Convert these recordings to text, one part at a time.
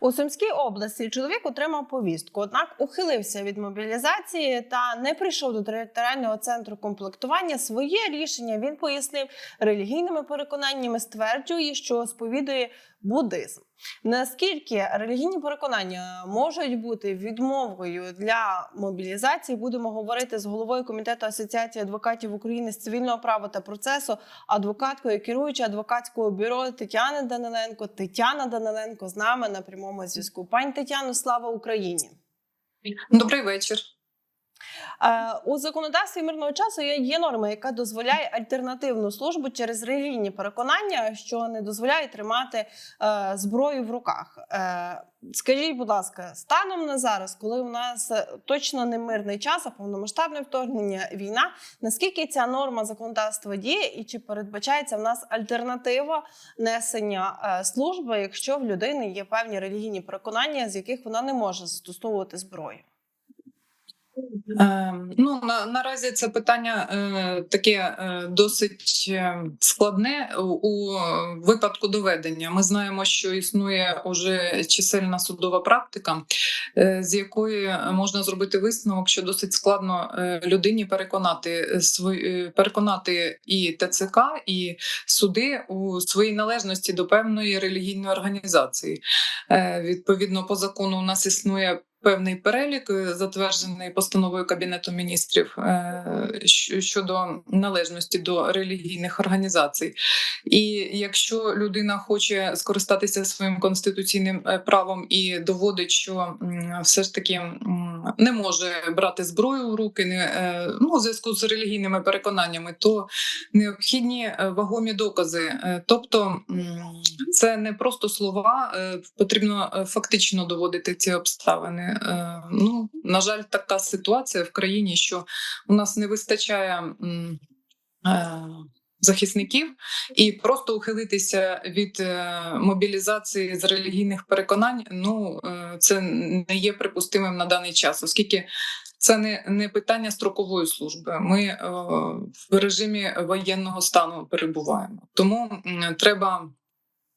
У Сумській області чоловік отримав повістку, однак ухилився від мобілізації та не прийшов до територіального центру комплектування. Своє рішення він пояснив релігійними переконаннями, стверджує, що сповідує буддизм. Наскільки релігійні переконання можуть бути відмовою для мобілізації, будемо говорити з головою комітету Асоціації адвокатів України з цивільного права та процесу, адвокаткою керуюча адвокатського бюро Тетяни Даниленко. Тетяна Даниленко з нами на прямому зв'язку. Пані Тетяно, слава Україні! Добрий вечір. Е, У законодавстві мирного часу є, норма, яка дозволяє альтернативну службу через релігійні переконання, що не дозволяє тримати е, зброю в руках. Е, скажіть, будь ласка, станом на зараз, коли у нас точно не мирний час, а повномасштабне вторгнення, війна, наскільки ця норма законодавства діє, і чи передбачається в нас альтернатива несення служби, якщо в людини є певні релігійні переконання, з яких вона не може застосовувати зброю? Е, ну на, наразі це питання е, таке е, досить е, складне у, випадку доведення. Ми знаємо, що існує уже чисельна судова практика, е, з якої можна зробити висновок, що досить складно е, людині переконати свої переконати і ТЦК, і суди у своїй належності до певної релігійної організації. Е, відповідно, по закону у нас існує. Певний перелік е, затверджений постановою кабінету міністрів е, щодо належності до релігійних організацій. І якщо людина хоче скористатися своїм конституційним е, правом і доводить, що все ж таки не може брати зброю в руки, не е, ну у зв'язку з релігійними переконаннями, то необхідні е, вагомі докази. Е, Тобто це не просто слова, потрібно фактично доводити ці обставини. Ну, на жаль, така ситуація в країні, що у нас не вистачає. Захисників і просто ухилитися від е, мобілізації з релігійних переконань, ну е, це не є припустимим на даний час, оскільки це не, не питання строкової служби. Ми е, в режимі воєнного стану перебуваємо. Тому треба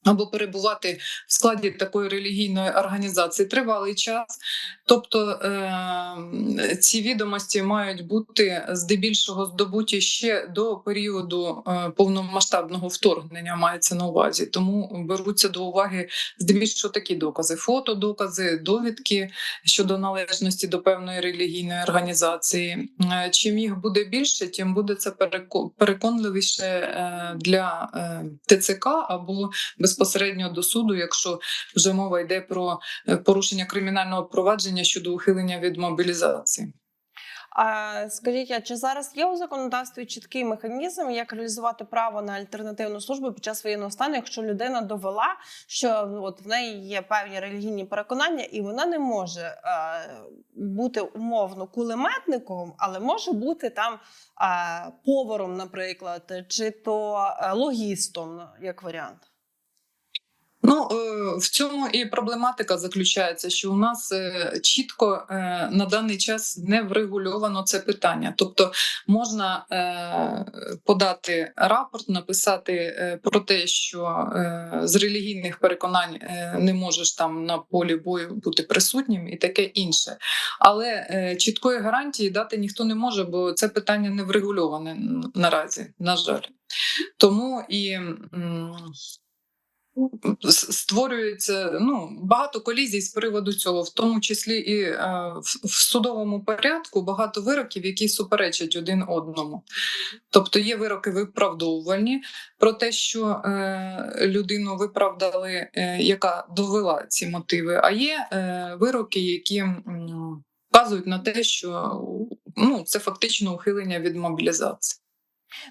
або перебувати в складі такої релігійної організації тривалий час. Тобто е, ці відомості мають бути здебільшого здобуті ще до періоду е, повномасштабного вторгнення, мається на увазі. Тому беруться до уваги здебільшого такі докази: фотодокази, довідки щодо належності до певної релігійної організації. Е, Чим їх буде більше, тим буде це переко- переконливіше для ТЦК або безпосередньо до суду, якщо вже мова йде про е, порушення кримінального провадження щодо ухилення від мобілізації. А скажіть, а чи зараз є у законодавстві чіткий механізм, як реалізувати право на альтернативну службу під час воєнного стану, якщо людина довела, що от в неї є певні релігійні переконання, і вона не може е, бути умовно кулеметником, але може бути там е, поваром, наприклад, чи то е, логістом, як варіант? Ну е, в цьому і проблематика заключається, що у нас е, чітко е, на даний час не врегульовано це питання. Тобто можна подати рапорт, написати про те, що з релігійних переконань не можеш там на полі бою бути присутнім, і таке інше. Але чіткої гарантії дати ніхто не може, бо це питання не врегульоване наразі, на жаль. Тому і. Створюється ну багато колізій з приводу цього, в тому числі і е, в судовому порядку багато вироків, які суперечать один одному. Тобто є вироки виправдовувальні про те, що е, людину виправдали, е, яка довела ці мотиви. А є е, вироки, які вказують на те, що ну це фактично ухилення від мобілізації.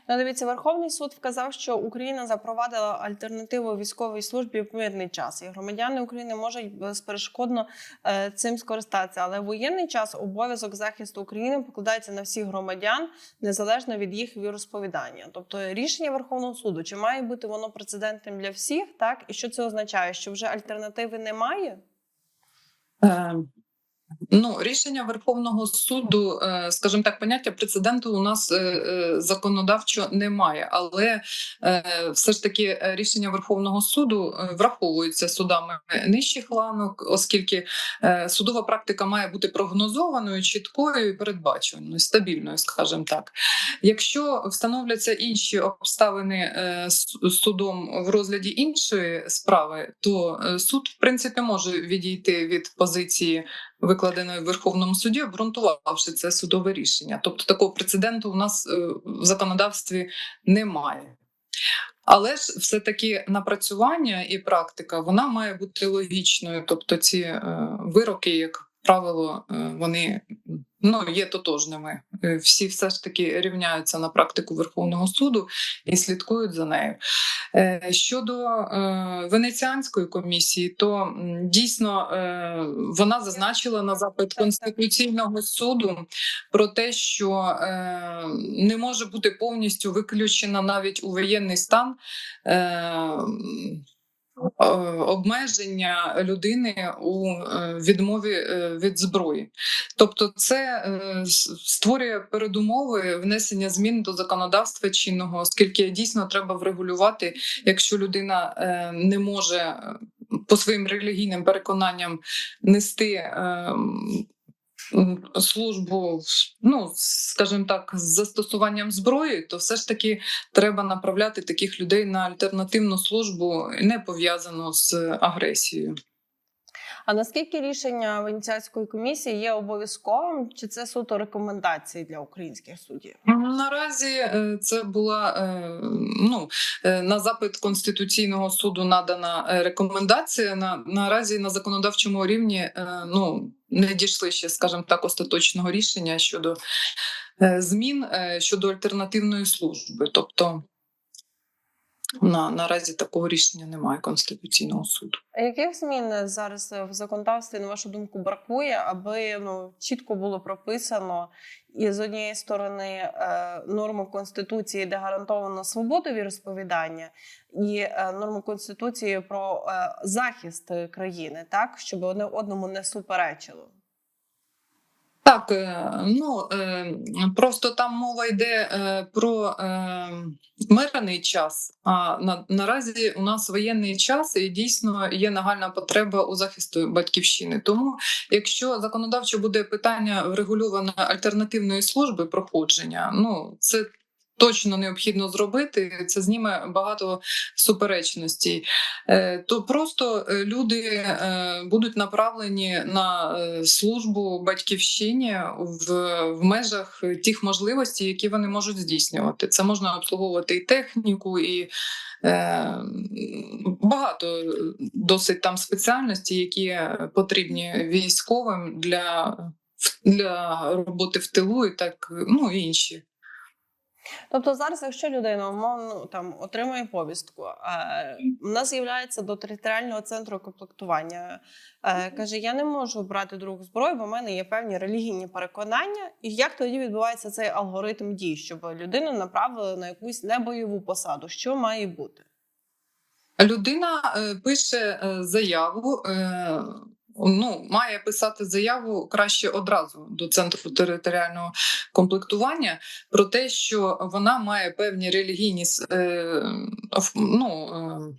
Ну, дивіться, Верховний суд вказав, що Україна запровадила альтернативу військовій службі в мирний час, і громадяни України можуть безперешкодно е, цим скористатися. Але в воєнний час обов'язок захисту України покладається на всіх громадян незалежно від їх віросповідання. Тобто рішення Верховного суду чи має бути воно прецедентним для всіх, так і що це означає? Що вже альтернативи немає? Е, Ну, рішення Верховного суду, е, скажімо так, поняття прецеденту у нас е, е, законодавчо немає, але все ж таки рішення Верховного суду враховуються судами нижчих ланок, оскільки судова практика має бути прогнозованою, чіткою і передбачуваною, стабільною, скажімо так. Якщо встановляться інші обставини судом в розгляді іншої справи, то суд, в принципі, може відійти від позиції викладеної в Верховному суді, обґрунтувавши це судове рішення. Тобто такого прецеденту у нас е, в законодавстві немає. Але ж все-таки напрацювання і практика вона має бути логічною. Тобто, ці е, вироки, як правило, е, вони ну, є тотожними. Е, Всі все ж таки рівняються на практику Верховного суду і слідкують за нею. Е, Щодо е, венеціанської комісії, то дійсно вона зазначила на запит Конституційного суду про те, що не може бути повністю виключена навіть у воєнний стан. Е, Обмеження людини у е, відмові е, від зброї, тобто це створює передумови внесення змін до законодавства чинного, оскільки дійсно треба врегулювати, якщо людина не може по своїм релігійним переконанням нести службу, ну скажімо так, з застосуванням зброї, то все ж таки треба направляти таких людей на альтернативну службу, не пов'язану з агресією. А наскільки рішення Венеціанської комісії є обов'язковим, чи це суто рекомендації для українських суддів? Наразі е, це була е, ну е, на запит конституційного суду надана рекомендація. На наразі на законодавчому рівні ну не дійшли ще, скажімо так, остаточного рішення щодо е, змін е, щодо альтернативної служби. Тобто на наразі такого рішення немає конституційного суду. А Яких змін зараз в законодавстві, на вашу думку, бракує, аби ну чітко було прописано і з однієї сторони е, норму конституції, де гарантовано свободу віросповідання, і е, норму конституції про е, захист країни, так щоб одне одному не суперечило. Так, е, ну е, просто там мова йде е, про е, мирний час. А на, наразі у нас воєнний час і дійсно є нагальна потреба у захисту батьківщини. Тому, якщо законодавчо буде питання врегульоване альтернативної служби проходження, ну це. Точно необхідно зробити, це зніме багато суперечностей. Е, То просто е, люди е, будуть направлені на службу батьківщині в, межах тих можливостей, які вони можуть здійснювати. Це можна обслуговувати і техніку, і багато досить там спеціальностей, які потрібні військовим для, для роботи в тилу, і так ну і інші. Тобто зараз, якщо людина умовно там отримує повістку, е, вона з'являється до територіального центру комплектування, е, каже: Я не можу брати другу зброю, бо в мене є певні релігійні переконання. І як тоді відбувається цей алгоритм дій, щоб людину направили на якусь небойову посаду? Що має бути? Людина е, пише е, заяву. Ну, має писати заяву краще одразу до центру територіального комплектування про те, що вона має певні релігійні е, ну, е,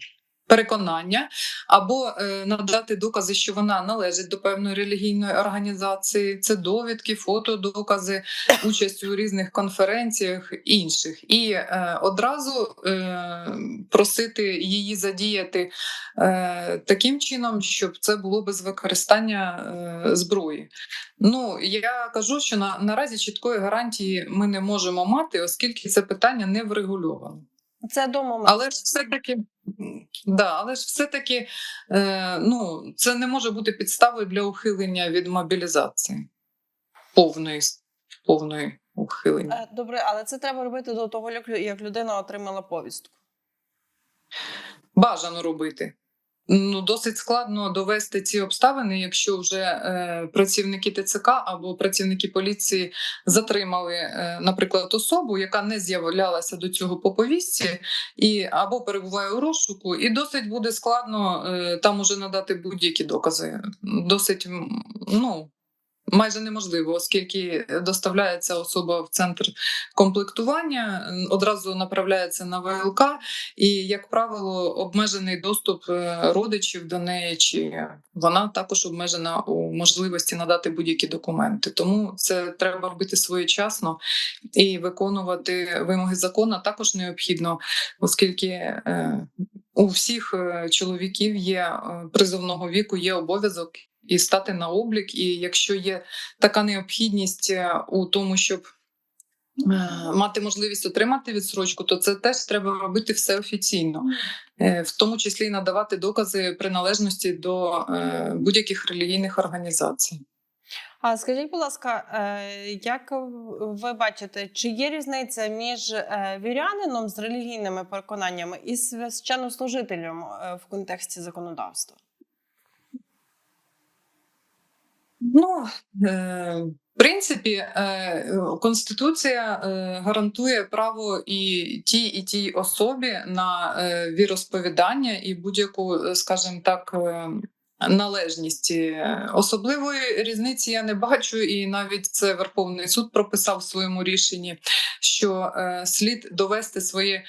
переконання, або е, надати докази, що вона належить до певної релігійної організації. Це довідки, фото, докази, участь у різних конференціях інших, і е, одразу е, просити її задіяти е, таким чином, щоб це було без використання е, зброї. Ну я кажу, що на наразі чіткої гарантії ми не можемо мати, оскільки це питання не врегульовано. Це до моменту. Але ж все таки, да, але ж все таки, е, ну це не може бути підставою для ухилення від мобілізації повної повної ухилення. Е, Добре, але це треба робити до того, як людина отримала повістку. Бажано робити. Ну, досить складно довести ці обставини, якщо вже е, працівники ТЦК або працівники поліції затримали, е, наприклад, особу, яка не з'являлася до цього по повістці, і або перебуває у розшуку, і досить буде складно е, там уже надати будь-які докази. Досить ну майже неможливо, оскільки доставляється особа в центр комплектування, одразу направляється на ВЛК, і, як правило, обмежений доступ е, родичів до неї, чи вона також обмежена у можливості надати будь-які документи. Тому це треба робити своєчасно і виконувати вимоги закону також необхідно, оскільки е, у всіх е, чоловіків є е, призовного віку, є обов'язок і стати на облік. І якщо є така необхідність е, у тому, щоб е, мати можливість отримати відсрочку, то це теж треба робити все офіційно, Е, в тому числі і надавати докази приналежності до будь-яких релігійних організацій. А скажіть, будь ласка, як ви бачите, чи є різниця між вірянином з релігійними переконаннями і священнослужителем в контексті законодавства? Ну, е, в принципі, е, Конституція е, гарантує право і тій, і тій особі на віросповідання і будь-яку, скажімо так, належність. Особливої різниці я не бачу, і навіть це Верховний суд прописав в своєму рішенні, що слід довести своє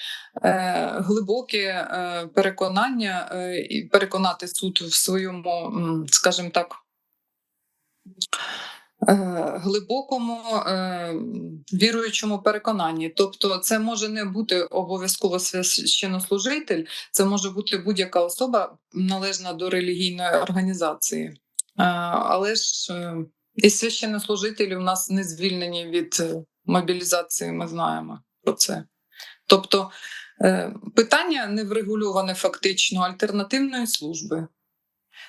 глибоке переконання і переконати суд в своєму, скажімо так. Е, Глибокому е, віруючому переконанні, тобто, це може не бути обов'язково священнослужитель, це може бути будь-яка особа належна до релігійної організації. Е, але ж е, і священнослужителі у нас не звільнені від е, мобілізації, ми знаємо про це. Тобто е, питання не врегульоване фактично альтернативної служби.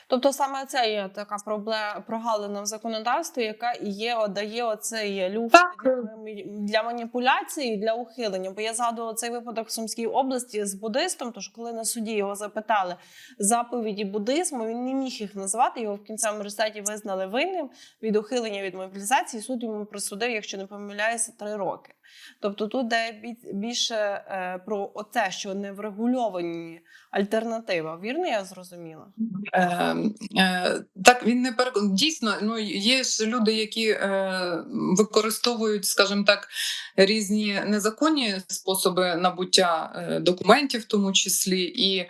Тобто саме це є така проблема прогалина в законодавстві, яка і є, дає оцей люфт для, для маніпуляції, для ухилення. Бо я згадувала цей випадок в Сумській області з буддистом. Тож, коли на суді його запитали заповіді буддизму, він не міг їх назвати. Його в кінцевому результаті визнали винним від ухилення від мобілізації. Суд йому присудив, якщо не помиляюся, три роки. Тобто тут де більше е, про оце, що не врегульовані альтернатива. Вірно, я зрозуміла? Е, е, так, він не перекон... Дійсно, ну є ж люди, які е, використовують, скажімо так, різні незаконні способи набуття е, документів, в тому числі, і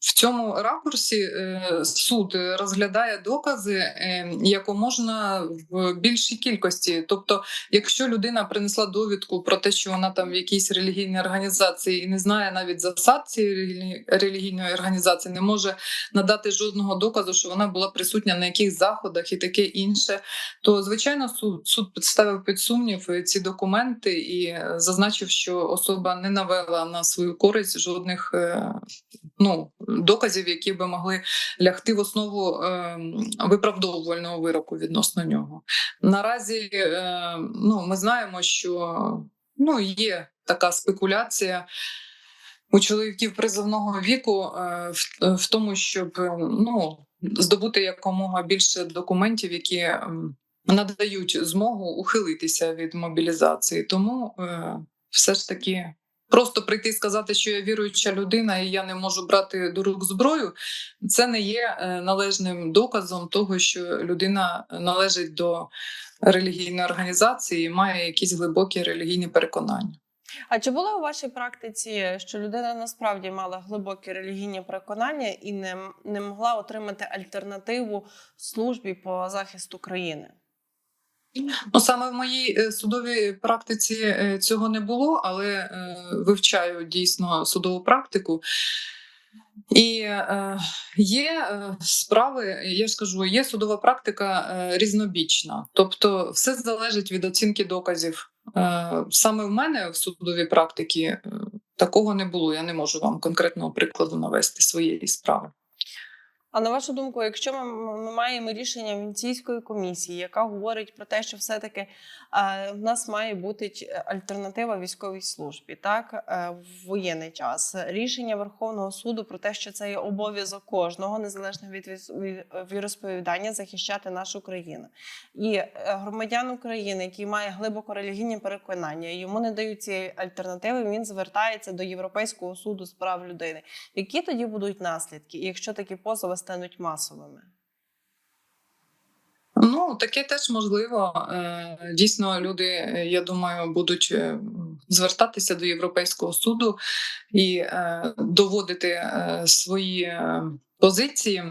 в цьому ракурсі е, суд розглядає докази е, якоможна в більшій кількості. Тобто, якщо людина принесла довідку про те, що вона там в якійсь релігійній організації і не знає навіть засад цієї релігійної- організації, не може надати жодного доказу, що вона була присутня на яких заходах і таке інше, то звичайно суд суд підставив під сумнів е, ці документи і е, зазначив, що особа не навела на свою користь жодних е, ну доказів, які би могли лягти в основу е, виправдовувального вироку відносно нього. Наразі е, ну, ми знаємо, що ну, є така спекуляція у чоловіків призовного віку е, в, тому, щоб е, ну, здобути якомога більше документів, які ем, надають змогу ухилитися від мобілізації. Тому е, все ж таки. Просто прийти і сказати, що я віруюча людина і я не можу брати до рук зброю, це не є е, належним доказом того, що людина належить до релігійної організації і має якісь глибокі релігійні переконання. А чи було у вашій практиці, що людина насправді мала глибокі релігійні переконання і не, не могла отримати альтернативу службі по захисту країни? Ну саме в моїй е, судовій практиці е, цього не було, але е, вивчаю дійсно судову практику. І є справи, я ж кажу, є судова практика різнобічна, тобто все залежить від оцінки доказів. Саме в мене в судовій практиці такого не було. Я не можу вам конкретного прикладу навести своєї справи. А на вашу думку, якщо ми, ми маємо рішення Венеційської комісії, яка говорить про те, що все-таки е, в нас має бути альтернатива військовій службі, так е, в воєнний час, рішення Верховного суду про те, що це є обов'язок кожного, незалежно від, віросповідання, захищати нашу країну, і е, громадян України, який має глибоко релігійні переконання, йому не дають цієї альтернативи. Він звертається до Європейського суду з прав людини. Які тоді будуть наслідки, якщо такі позови стануть масовими? Ну, таке теж можливо. Е, Дійсно, люди, е, я думаю, будуть е, звертатися до Європейського суду і доводити свої позиції.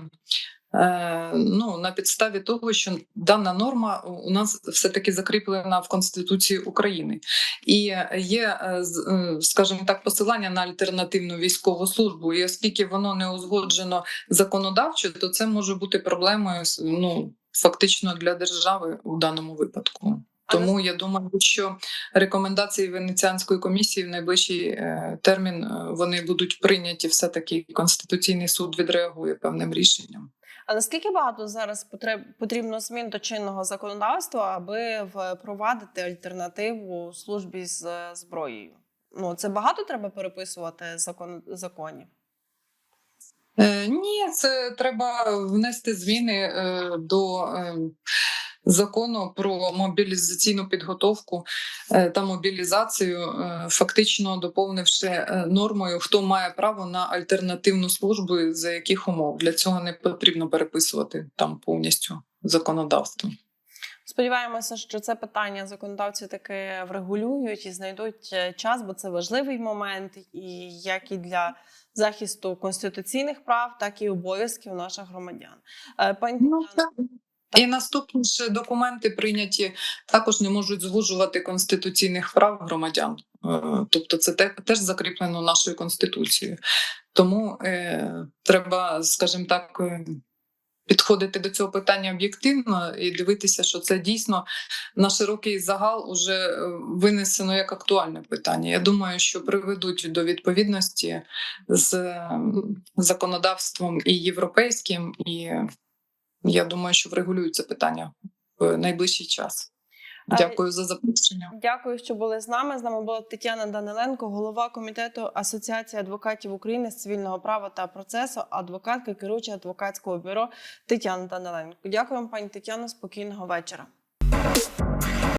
Е, Ну, на підставі того, що дана норма у нас все таки закріплена в Конституції України, і є, е, е, скажімо так, посилання на альтернативну військову службу. І оскільки воно не узгоджено законодавчо, то це може бути проблемою ну, фактично для держави у даному випадку. Тому я думаю, що рекомендації Венеціанської комісії в найближчий е, термін е, вони будуть прийняті. Все таки конституційний суд відреагує певним рішенням. А наскільки багато зараз потрібно змін до чинного законодавства, аби впровадити альтернативу службі з е, зброєю? Ну це багато треба переписувати закон законів. Е, Ні, це треба внести зміни е, до е, закону про мобілізаційну підготовку е, та мобілізацію, е, фактично доповнивши е, нормою, хто має право на альтернативну службу, і за яких умов для цього не потрібно переписувати там повністю законодавство. Сподіваємося, що це питання законодавці таки врегулюють і знайдуть час, бо це важливий момент, і як і для захисту конституційних прав, так і обов'язків наших громадян. Пані Ну. І наступні ж документи прийняті також не можуть звужувати конституційних прав громадян. Е, Тобто, це теж закріплено нашою конституцією. Тому е, треба, скажімо так, е, підходити до цього питання об'єктивно і дивитися, що це дійсно на широкий загал уже е, винесено як актуальне питання. Я думаю, що приведуть до відповідності з законодавством і європейським, і я думаю, що врегулюють це питання в найближчий час. Дякую за запрошення. Дякую, що були з нами. З нами була Тетяна Даниленко, голова комітету Асоціації адвокатів України з цивільного права та процесу, адвокатка керуюча адвокатського бюро Тетяна Даниленко. Дякую вам, пані Тетяно. Спокійного вечора.